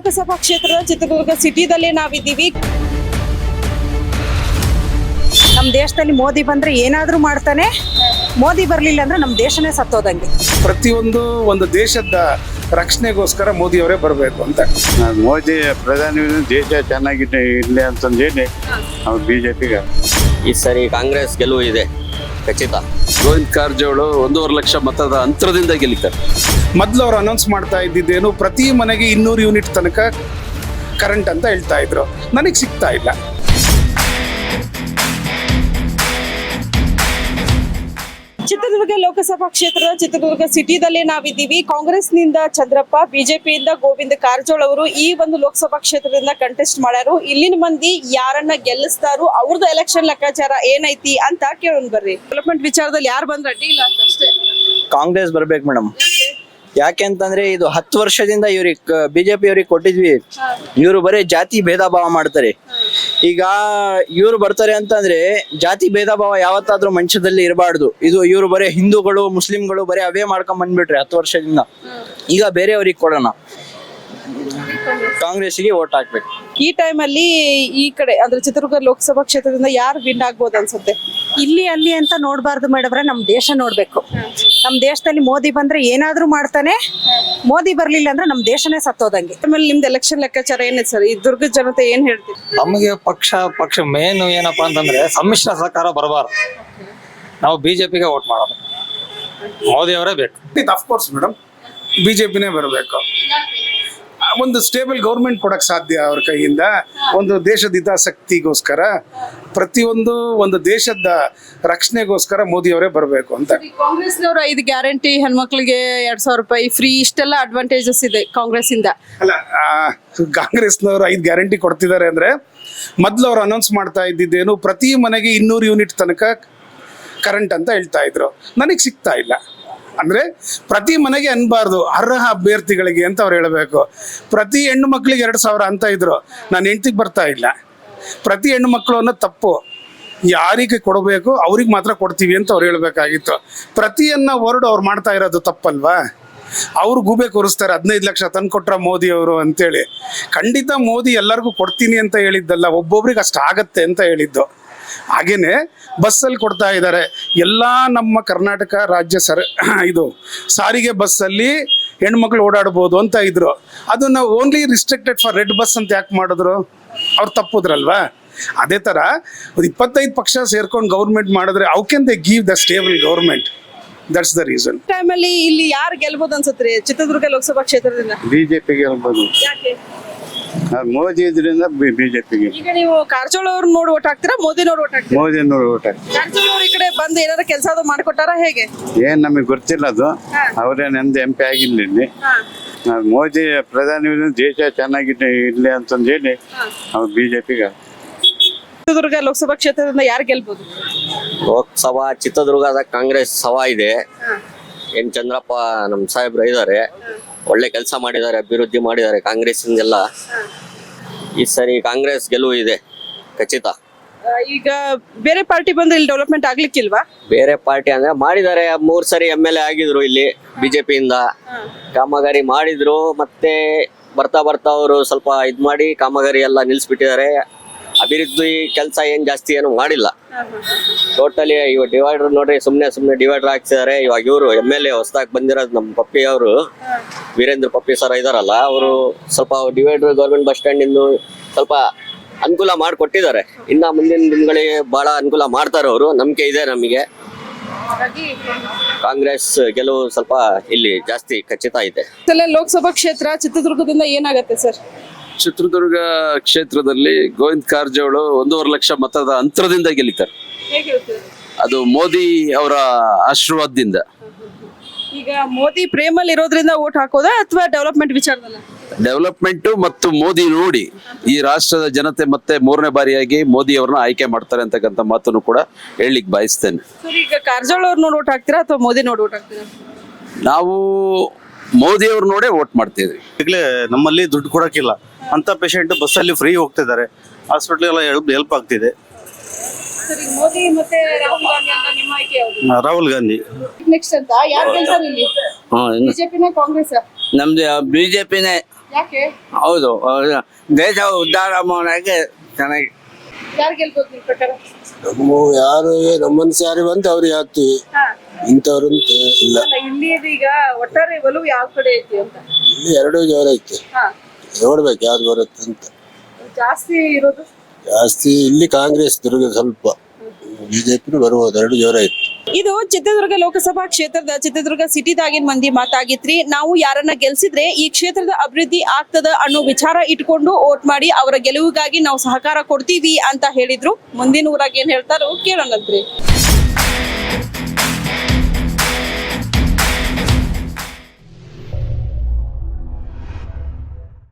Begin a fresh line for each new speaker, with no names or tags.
ಲೋಕಸಭಾ ಕ್ಷೇತ್ರದ ಚಿತ್ರದುರ್ಗ ಸಿಟಿದಲ್ಲಿ ನಾವಿದ್ದೀವಿ.
ನಮ್ಮ ದೇಶದಲ್ಲಿ ಮೋದಿ ಬಂದ್ರೆ ಏನಾದರೂ ಮಾಡ್ತಾನೆ. ಮೋದಿ ಬರಲಿಲ್ಲ ಅಂದ್ರೆ ನಮ್ಮ ದೇಶನೇ ಸತ್ತೋದಂಗೆ.
ಪ್ರತಿಯೊಂದು ಒಂದು ದೇಶದ ರಕ್ಷಣೆಗೋಸ್ಕರ ಮೋದಿ ಅವರೇ ಬರಬೇಕು ಅಂತ.
ಮೋದಿ ಪ್ರಧಾನಿ ದೇಶ ಚೆನ್ನಾಗಿದೆ ಇಲ್ಲ ಅಂತಂದು ಹೇಳಿ ಅವ್ರು ಬಿ ಜೆ ಪಿಗೆ
ಈ ಸರಿ ಕಾಂಗ್ರೆಸ್ ಗೆಲುವು ಇದೆ. ಖಚಿತ.
ಗೋವಿಂದ್ ಕಾರಜೋಳು ಒಂದೂವರೆ ಲಕ್ಷ ಮತದ ಅಂತರದಿಂದ ಗೆಲ್ಲಿತಾರೆ
ಮೊದಲು ಅವ್ರು ಅನೌನ್ಸ್ ಮಾಡ್ತಾ ಇದ್ದಿದ್ದೇನು ಪ್ರತಿ ಮನೆಗೆ ಇನ್ನೂರು ಯೂನಿಟ್ ತನಕ ಕರೆಂಟ್ ಅಂತ ಹೇಳ್ತಾ ಇದ್ರು. ನನಗೆ ಸಿಗ್ತಾ ಇಲ್ಲ.
ಚಿತ್ರದುರ್ಗ ಲೋಕಸಭಾ ಕ್ಷೇತ್ರದ ಚಿತ್ರದುರ್ಗ ಸಿಟಿದಲ್ಲಿ ನಾವಿದ್ದೀವಿ. ಕಾಂಗ್ರೆಸ್ನಿಂದ ಚಂದ್ರಪ್ಪ, ಬಿಜೆಪಿಯಿಂದ ಗೋವಿಂದ ಕಾರಜೋಳ ಅವರು ಈ ಒಂದು ಲೋಕಸಭಾ ಕ್ಷೇತ್ರದಿಂದ ಕಂಟೆಸ್ಟ್ ಮಾಡ್ಯಾರು. ಇಲ್ಲಿನ ಮಂದಿ ಯಾರನ್ನ ಗೆಲ್ಲಿಸ್ತಾರೋ ಅವ್ರದ್ದು ಎಲೆಕ್ಷನ್ ಲೆಕ್ಕಾಚಾರ ಏನೈತಿ ಅಂತ ಕೇಳೋಣ ಬರ್ರಿ. ಡೆವಲಪ್ಮೆಂಟ್ ವಿಚಾರದಲ್ಲಿ ಯಾರು ಬಂದ್ರೆ? ಅಡ್ಡಿ ಇಲ್ಲ ಅಂತ ಅಷ್ಟೇ.
ಕಾಂಗ್ರೆಸ್ ಬರ್ಬೇಕು ಮೇಡಮ್. ಯಾಕೆ ಅಂತಂದ್ರೆ ಇದು ಹತ್ತು ವರ್ಷದಿಂದ ಇವ್ರಿಗೆ ಬಿಜೆಪಿ ಅವ್ರಿಗೆ ಕೊಟ್ಟಿದ್ವಿ. ಇವರು ಬರೀ ಜಾತಿ ಭೇದ ಭಾವ ಮಾಡ್ತಾರೆ. ಈಗ ಇವ್ರು ಬರ್ತಾರೆ ಅಂತಂದ್ರೆ ಜಾತಿ ಭೇದ ಭಾವ ಯಾವತ್ತಾದ್ರೂ ಮನುಷ್ಯದಲ್ಲಿ ಇರಬಾರ್ದು. ಇದು ಇವ್ರು ಬರೀ ಹಿಂದೂಗಳು, ಮುಸ್ಲಿಂಗಳು ಬರೀ ಅವೇ ಮಾಡ್ಕೊಂಡ್ ಬಂದ್ಬಿಟ್ರೆ ಹತ್ತು ವರ್ಷದಿಂದ. ಈಗ ಬೇರೆಯವ್ರಿಗೆ ಕೊಡೋಣ. ಕಾಂಗ್ರೆಸ್ಗೆ ಓಟ್ ಹಾಕ್ಬೇಕು.
ಈ ಟೈಮಲ್ಲಿ ಈ ಕಡೆ, ಅಂದ್ರೆ ಚಿತ್ರದುರ್ಗ ಲೋಕಸಭಾ ಕ್ಷೇತ್ರದಿಂದ ಯಾರು ವಿನ್ ಆಗ್ಬೋದು ಅನ್ಸುತ್ತೆ?
ಇಲ್ಲಿ ಅಲ್ಲಿ ಅಂತ ನೋಡಬಾರ್ದು ಮೇಡಮ್ರೆ ನಮ್ಮ ದೇಶ ನೋಡ್ಬೇಕು. ನಮ್ಮ ದೇಶದಲ್ಲಿ ಮೋದಿ ಬಂದ್ರೆ ಏನಾದರೂ ಮಾಡ್ತಾನೆ. ಮೋದಿ ಬರಲಿಲ್ಲ ಅಂದ್ರೆ ನಮ್ಮ ದೇಶನೇ ಸತ್ತೋದಂಗೆ.
ಆಮೇಲೆ ನಿಮ್ದು ಎಲೆಕ್ಷನ್ ಲೆಕ್ಕಾಚಾರ ಏನಿದೆ ಸರ್? ಈ ದುರ್ಗದ ಜನತೆ ಏನ್ ಹೇಳ್ತೀವಿ
ನಮಗೆ ಪಕ್ಷ ಪಕ್ಷ ಮೇನ್ ಏನಪ್ಪಾ ಅಂತಂದ್ರೆ ಸಮ್ಮಿಶ್ರ ಸರ್ಕಾರ ಬರಬಾರ್ದು. ನಾವು ಬಿಜೆಪಿಗೆ ವೋಟ್ ಮಾಡೋದು. ಮೋದಿ ಅವರೇ ಬೇಕು.
ಅಫ್ಕೋರ್ಸ್ ಮೇಡಮ್ ಬಿಜೆಪಿನೇ ಜೆ ಪಿನೇ ಬರಬೇಕು. ಒಂದು ಸ್ಟೇಬಲ್ ಗೌರ್ಮೆಂಟ್ ಕೊಡಕ್ಕೆ ಸಾಧ್ಯ ಅವ್ರ ಕೈಯಿಂದ? ಒಂದು ದೇಶದ ಹಿತಾಸಕ್ತಿಗೋಸ್ಕರ? ಪ್ರತಿಯೊಂದು ಒಂದು ದೇಶದ ರಕ್ಷಣೆಗೋಸ್ಕರ ಮೋದಿ ಅವರೇ ಬರಬೇಕು ಅಂತ.
ಕಾಂಗ್ರೆಸ್ನವರು ಐದು ಗ್ಯಾರಂಟಿ ಹೆಣ್ಮಕ್ಳಿಗೆ ಎರಡ್ ಸಾವಿರ ರೂಪಾಯಿ ಫ್ರೀ ಇಷ್ಟೆಲ್ಲ ಅಡ್ವಾಂಟೇಜಸ್ ಇದೆ ಕಾಂಗ್ರೆಸ್ ಇಂದ
ಅಲ್ಲ ಆ, ಕಾಂಗ್ರೆಸ್ನವರು ಐದು ಗ್ಯಾರಂಟಿ ಕೊಡ್ತಿದ್ದಾರೆ ಅಂದ್ರೆ ಮೊದಲು ಅವ್ರು ಅನೌನ್ಸ್ ಮಾಡ್ತಾ ಇದ್ದಿದ್ದೇನು ಪ್ರತಿ ಮನೆಗೆ ಇನ್ನೂರು ಯೂನಿಟ್ ತನಕ ಕರೆಂಟ್ ಅಂತ ಹೇಳ್ತಾ ಇದ್ರು. ನನಗೆ ಸಿಗ್ತಾ ಇಲ್ಲ. ಅಂದ್ರೆ ಪ್ರತಿ ಮನೆಗೆ ಅನ್ಬಾರ್ದು ಅರ್ಹ ಅಭ್ಯರ್ಥಿಗಳಿಗೆ ಅಂತ ಅವ್ರು ಹೇಳಬೇಕು. ಪ್ರತಿ ಹೆಣ್ಣು ಮಕ್ಕಳಿಗೆ ಎರಡು ಸಾವಿರ ಅಂತ ಇದ್ರು. ನಾನು ಹೆಂಡ್ತಿಗೆ ಬರ್ತಾ ಇಲ್ಲ. ಪ್ರತಿ ಹೆಣ್ಣು ಮಕ್ಕಳು ಅನ್ನೋ ತಪ್ಪು. ಯಾರಿಗೆ ಕೊಡಬೇಕು, ಅವ್ರಿಗೆ ಮಾತ್ರ ಕೊಡ್ತೀವಿ ಅಂತ ಅವ್ರು ಹೇಳ್ಬೇಕಾಗಿತ್ತು. ಪ್ರತಿಯನ್ನ ವರ್ಡ್ ಅವ್ರು ಮಾಡ್ತಾ ಇರೋದು ತಪ್ಪಲ್ವಾ? ಅವ್ರು ಗೂಬೆ ಕೂರಿಸ್ತಾರೆ, ಹದಿನೈದು ಲಕ್ಷ ತಂದು ಕೊಟ್ರ ಮೋದಿ ಅವರು ಅಂತೇಳಿ. ಖಂಡಿತ ಮೋದಿ ಎಲ್ಲರಿಗೂ ಕೊಡ್ತೀನಿ ಅಂತ ಹೇಳಿದ್ದಲ್ಲ, ಒಬ್ಬೊಬ್ರಿಗೆ ಅಷ್ಟು ಆಗತ್ತೆ ಅಂತ ಹೇಳಿದ್ದು. ಹಾಗೇನೆ ಬಸ್ಸಲ್ಲಿ ಕೊಡ್ತಾ ಇದ್ದಾರೆ. ಎಲ್ಲ ನಮ್ಮ ಕರ್ನಾಟಕ ರಾಜ್ಯ ಸರ್, ಇದು ಸಾರಿಗೆ ಬಸ್ಸಲ್ಲಿ ಹೆಣ್ಮಕ್ಳು ಓಡಾಡ್ಬೋದು ಅಂತ ಇದ್ರು. ಅದನ್ನ only restricted for red bus ಅಂತ ಯಾಕೆ ಮಾಡಿದ್ರು? ಅವ್ರು ತಪ್ಪುದ್ರಲ್ವಾ ಅದೇ ತರ ಒಂದು ಇಪ್ಪತ್ತೈದು ಪಕ್ಷ ಸೇರ್ಕೊಂಡು ಗೌರ್ಮೆಂಟ್ ಮಾಡಿದ್ರೆ how can they give the stable government that's the reason
ಟೈಮಲ್ಲಿ ಇಲ್ಲಿ ಯಾರು ಗೆಲ್ಬೋದು ಅನ್ಸುತ್ತೆ ಚಿತ್ರದುರ್ಗ ಲೋಕಸಭಾ ಕ್ಷೇತ್ರದಿಂದ?
ಬಿಜೆಪಿ ಗೆಲ್ಬೋದು.
ಯಾಕೆ?
ಮೋದಿ ಇದರಿಂದ ಬಿ ಜೆ
ಈಗ ನೀವು ಕಾರಜೋಳ ಅವ್ರ ನೋಡಿ ಓಟ್ ಹಾಕ್ತೀರಾ? ಮೋದಿ ನೋಡಿ ಓಟ್ ಹಾಕ್ತೀರಾ?
ಮೋದಿ ನೋಡಿ ಓಟ್ ಹಾಕ್ತೀರಾ
ಕಾರಜೋಳ ಅವ್ರ ಈ ಕಡೆ ಬಂದು ಏನಾರ ಕೆಲಸ ಅದು ಮಾಡ್ಕೊಟ್ಟಾರ ಹೇಗೆ?
ಏನ್ ನಮಗೆ ಗೊತ್ತಿಲ್ಲ ಅದು. ಅವರೇ ನಂದು ಎಂ ಪಿ ಆಗಿಲ್ಲ ಇಲ್ಲಿ. ಮೋದಿ ಪ್ರಧಾನಿ ದೇಶ ಚೆನ್ನಾಗಿದೆ ಇರ್ಲಿ ಅಂತಂದು ಹೇಳಿ ಅವ್ರು ಬಿ ಜೆ ಪಿಗೆ
ಚಿತ್ರದುರ್ಗ ಲೋಕಸಭಾ ಕ್ಷೇತ್ರದಿಂದ ಯಾರು ಗೆಲ್ಬಹುದು
ಲೋಕಸಭಾ ಚಿತ್ರದುರ್ಗದ ಕಾಂಗ್ರೆಸ್ ಸಭಾ ಇದೆ. ಎನ್ ಚಂದ್ರಪ್ಪ ನಮ್ಮ ಸಾಹೇಬ್ರು ಇದ್ದಾರೆ. ಒಳ್ಳೆ ಕೆಲಸ ಮಾಡಿದ್ದಾರೆ ಅಭಿವೃದ್ಧಿ ಮಾಡಿದ್ದಾರೆ ಕಾಂಗ್ರೆಸ್ ಈ ಸರಿ ಕಾಂಗ್ರೆಸ್ ಗೆಲುವು ಇದೆ ಖಚಿತ.
ಈಗ ಬೇರೆ ಪಾರ್ಟಿ ಬಂದ್ರೆ ಇಲ್ಲಿ ಡೆವಲಪ್ಮೆಂಟ್ ಆಗ್ಲಿಕ್ಕಿಲ್ವಾ?
ಬೇರೆ ಪಾರ್ಟಿ ಅಂದ್ರೆ ಮಾಡಿದ್ದಾರೆ ಮೂರ್ ಸರಿ ಎಂ ಎಲ್ ಎ ಆಗಿದ್ರು ಇಲ್ಲಿ ಬಿಜೆಪಿಯಿಂದ ಕಾಮಗಾರಿ ಮಾಡಿದ್ರು ಮತ್ತೆ ಬರ್ತಾ ಬರ್ತಾ ಅವರು ಸ್ವಲ್ಪ ಇದ್ ಮಾಡಿ ಕಾಮಗಾರಿ ಎಲ್ಲ ನಿಲ್ಸ್ಬಿಟ್ಟಿದ್ದಾರೆ. ಅಭಿವೃದ್ಧಿ ಕೆಲಸ ಏನ್ ಜಾಸ್ತಿ ಏನು ಮಾಡಿಲ್ಲ. ಟೋಟಲಿ ಇವಾಗ ಡಿವೈಡರ್ ನೋಡ್ರಿ ಸುಮ್ನೆ ಸುಮ್ನೆ ಡಿವೈಡರ್ ಹಾಕ್ಸಿದ್ದಾರೆ. ಇವಾಗ ಇವರು ಎಂ ಎಲ್ ಎ ಹೊಸದಾಗಿ ಬಂದಿರೋದು ನಮ್ಮ ಪಪ್ಪಿ ಅವರು. ವೀರೇಂದ್ರ ಪಪ್ಪಿ ಸರ್ ಇದಾರಲ್ಲ ಅವರು ಸ್ವಲ್ಪ ಡಿವೈಡರ್ ಗೌರ್ಮೆಂಟ್ ಬಸ್ ಸ್ಟ್ಯಾಂಡ್ ಇಂದು ಸ್ವಲ್ಪ ಅನುಕೂಲ ಮಾಡಿಕೊಟ್ಟಿದ್ದಾರೆ. ಇನ್ನ ಮುಂದಿನ ದಿನಗಳಿಗೆ ಬಹಳ ಅನುಕೂಲ ಮಾಡ್ತಾರೆ ಅವರು. ನಂಬಿಕೆ ಇದೆ ನಮಗೆ. ಕಾಂಗ್ರೆಸ್ ಗೆಲುವು ಸ್ವಲ್ಪ ಇಲ್ಲಿ ಜಾಸ್ತಿ ಖಚಿತ ಇದೆ.
ಸಲ ಲೋಕಸಭಾ ಕ್ಷೇತ್ರ ಚಿತ್ರದುರ್ಗದಿಂದ ಏನಾಗುತ್ತೆ ಸರ್?
ಚಿತ್ರದುರ್ಗ ಕ್ಷೇತ್ರದಲ್ಲಿ ಗೋವಿಂದ್ ಕಾರಜೋಳು ಒಂದೂವರೆ ಲಕ್ಷ ಮತದ ಅಂತರದಿಂದ ಗೆಲ್ಲಿತಾರೆ. ಅದು ಮೋದಿ ಅವರ ಆಶೀರ್ವಾದದಿಂದ.
ಈಗ ಮೋದಿ ಪ್ರೇಮಲ್ಲಿ ಇರೋದ್ರಿಂದ ಓಟ್ ಹಾಕೋದಾ ಅಥವಾ ಡೆವಲಪ್ಮೆಂಟ್ ವಿಚಾರದಲ್ಲ?
ಡೆವಲಪ್ಮೆಂಟ್ ಮತ್ತು ಮೋದಿ ನೋಡಿ ಈ ರಾಷ್ಟ್ರದ ಜನತೆ ಮತ್ತೆ ಮೂರನೇ ಬಾರಿಯಾಗಿ ಮೋದಿ ಅವ್ರನ್ನ ಆಯ್ಕೆ ಮಾಡ್ತಾರೆ ಅಂತಕ್ಕಂಥ ಮಾತನ್ನು ಕೂಡ ಹೇಳಲಿಕ್ಕೆ ಬಯಸ್ತೇನೆ.
ಸರ್ ಈಗ ಕಾರಜೋಳ ಅವ್ರ ನೋಡಿ ಓಟ್ ಹಾಕ್ತೀರಾ ಅಥವಾ ಮೋದಿ ನೋಡಿ ಓಟ್ ಹಾಕ್ತೀರಾ?
ನಾವು ಮೋದಿ ಅವ್ರ ನೋಡೇ ಓಟ್ ಮಾಡ್ತೀವಿ
ಈಗಲೇ ನಮ್ಮಲ್ಲಿ ದುಡ್ಡು ಕೊಡಕ್ಕಿಲ್ಲ. ಅಂತ ಪೇಷಂಟ್ ಬಸ್ಸಲ್ಲಿ ಫ್ರೀ ಹೋಗ್ತಿದ್ದಾರೆ. ಹಾಸ್ಪಿಟ್ಲ್ ಎಲ್ಲ ಹೆಲ್ಪ್ ಹೆಲ್ಪ್ ಆಗ್ತಿದೆ.
ಸರ್ ಈಗ ಮೋದಿ ಮತ್ತೆ ರಾಹುಲ್ ಗಾಂಧಿ ಅಂತ ನಿಮ್ಮ ಆಯ್ಕೆ ಯಾವುದು?
ರಾಹುಲ್ ಗಾಂಧಿ.
ನೆಕ್ಸ್ಟ್ ಅಂತ ಯಾರು ಗೆಲ್ತಾರೆ ಇಲ್ಲಿ? ಬಿಜೆಪಿನ ಕಾಂಗ್ರೆಸ್?
ನಮ್ದು ಬಿಜೆಪಿನೇ.
ಯಾಕೆ?
ಹೌದು ದೇಶ ಉದ್ಧಾರ ಮಾಡೋಕೆ ಚೆನ್ನಾಗಿ
ಯಾರು ಗೆಲ್ಬೋದು ನಿಮ್ಮ ಪ್ರಕಾರ?
ನಮ್ಮ ಯಾರು ನಮ್ಮ ಮನಸ್ಸು ಯಾರು ಬಂತ ಅವ್ರಿಗೆ ಹಾಕ್ತಿವಿ.
ಹಾ.
ಇಂಥವ್ರಂತ ಇಲ್ಲ.
ಅಲ್ಲ ಇಲ್ಲಿ ಈಗ ಒಟ್ಟಾರೆ ಒಲವು ಯಾವ ಕಡೆ ಐತಿ ಅಂತ?
ಇಲ್ಲಿ ಎರಡು ಜೋರ ಐತೆ.
ಹಾ.
ನೋಡ್ಬೇಕು ಯಾವ್ದು ಬರುತ್ತೆ ಅಂತ.
ಜಾಸ್ತಿ ಇರೋದು?
ಜಾಸ್ತಿ ಇಲ್ಲಿ ಕಾಂಗ್ರೆಸ್ ದುರ್ಗ ಸ್ವಲ್ಪ. ಬಿಜೆಪಿ ಬರ್ಬೋದು ಎರಡು ಐತೆ
ಇದು ಚಿತ್ರದುರ್ಗ ಲೋಕಸಭಾ ಕ್ಷೇತ್ರದ ಚಿತ್ರದುರ್ಗ ಸಿಟಿದಾಗಿನ ಮಂದಿ ಮಾತಾಗಿತ್ರಿ. ನಾವು ಯಾರನ್ನ ಗೆಲ್ಸಿದ್ರೆ ಈ ಕ್ಷೇತ್ರದ ಅಭಿವೃದ್ಧಿ ಆಗ್ತದ ಅನ್ನೋ ವಿಚಾರ ಇಟ್ಕೊಂಡು ಓಟ್ ಮಾಡಿ ಅವರ ಗೆಲುವಿಗಾಗಿ ನಾವು ಸಹಕಾರ ಕೊಡ್ತೀವಿ ಅಂತ ಹೇಳಿದ್ರು. ಮುಂದಿನ ಊರಾಗ ಏನ್ ಹೇಳ್ತಾರೋ ಕೇಳೋಣಂತ್ರಿ.